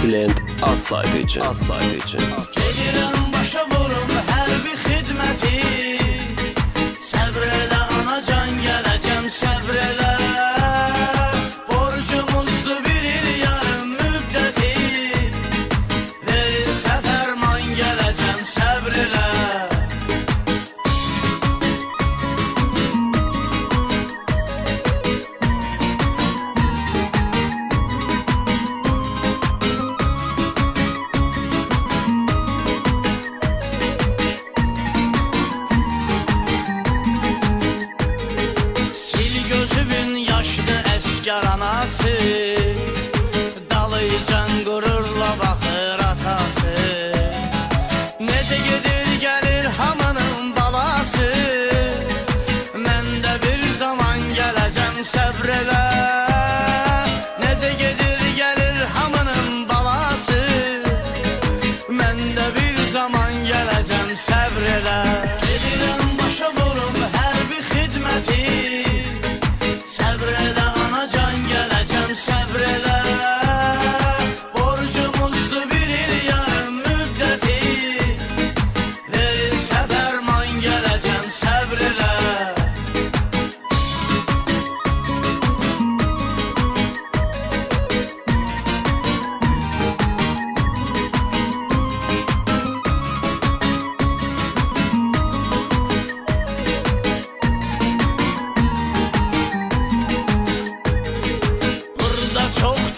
Silent az saydı için. Az saydı için. Gedirəm başa vurum hərbi xidməti Səbr elə anacan gələcəm səbr elə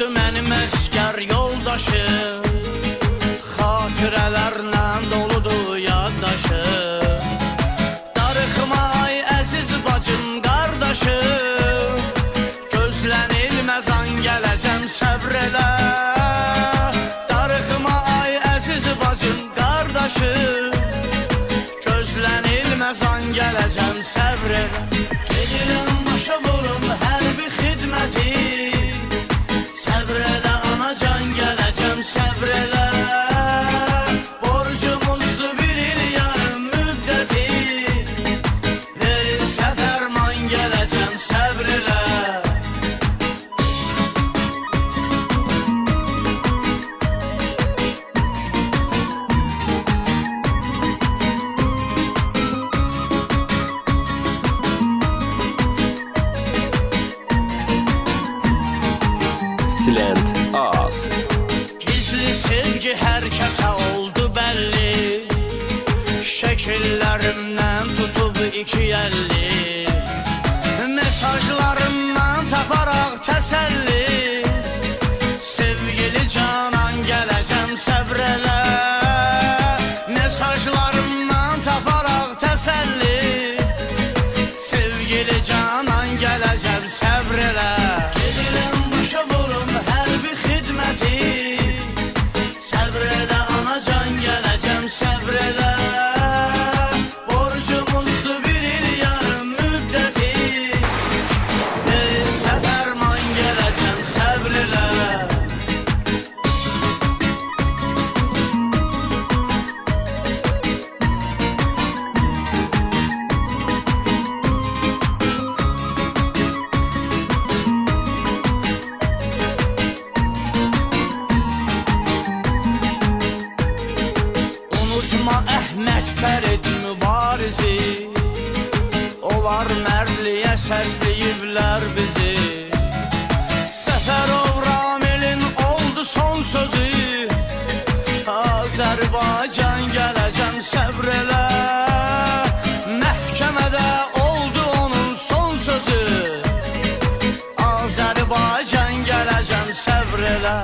çoxdur mənim əskər yoldaşım Xatirələrlə doludur yaddaşım Darıxma ay əziz bacım, qardaşım Gözlənilməz an gələcəm səbr elə Darıxma ay əziz bacım, qardaşım Gözlənilməz an gələcəm səbr elə Silent az. Gizli sevgi hər kəsə oldu bəlli Şəkillərimdən tutub iki əlli Mesajlarımdan taparaq təsəlli Unutma Əhməd Fərid mübarizi Onlar mərliyə səsləyiblər bizi. Səfərov Ramilin oldu son sözü. Azərbaycan gələcəm səbr elə Məhkəmədə oldu onun son sözü. Azərbaycan gələcəm səbr elə